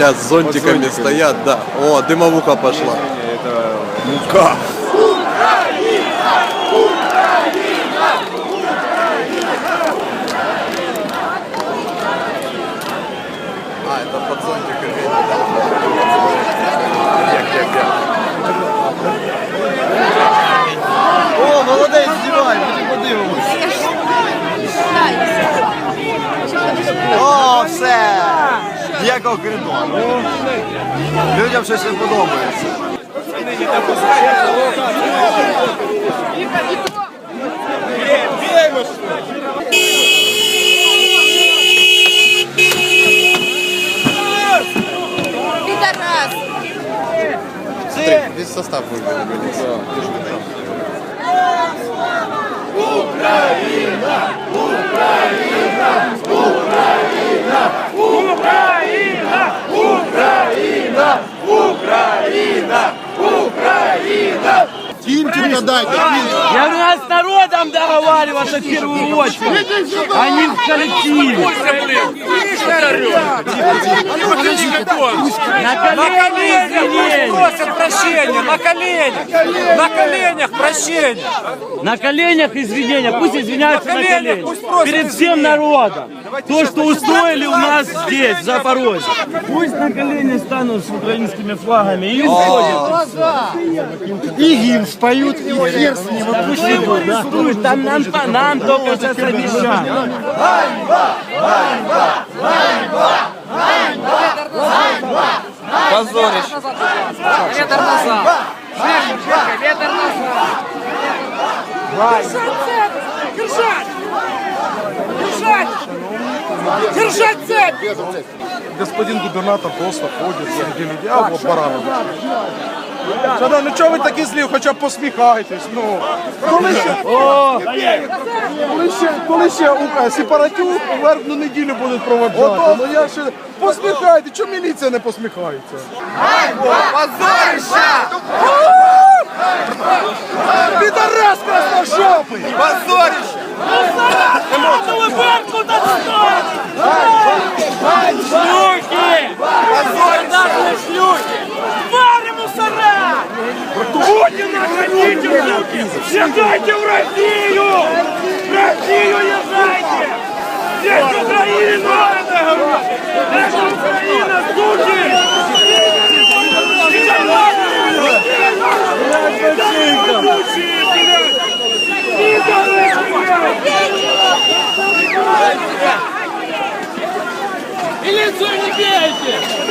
Бля, с зонтиками стоят, да. О, дымовуха пошла. Это Мука. Ніякого коридору. Людям щось не подобається. Весь состав выиграл. Тимченко. Я надо с народом договариваться в первую очередь, а не в коллективе. На извинения. Просят прощения, на коленях, на коленях прощения. На коленях извинения. Пусть извиняются На коленях, коленях. Перед всем народом. То, что устроили у нас здесь, в Запорожье. Пусть на колени станут с украинскими флагами и уходят. И гимн споют, и хер с ним. Да пусть идут, да. Пусть Там нам, нам только сейчас обещали. Позорище. Ветер назад. Ветер назад. Держать! Держать! Держать цепь! господин губернатор просто ходить среди людей, а вот баранов. Шановні, ну чого ви такі злі, хоча б посміхайтесь, ну. Коли ще, коли ще, коли ще у сепаратюк у вербну неділю будуть проводжати, ну я ще, посміхайте, чому міліція не посміхається? Підарас красношопий! Позорище. Путина хотите, внуки! Езжайте в Россию! В Россию езжайте! Здесь Украина, надо! Здесь Украина, суки! Милицию не бейте!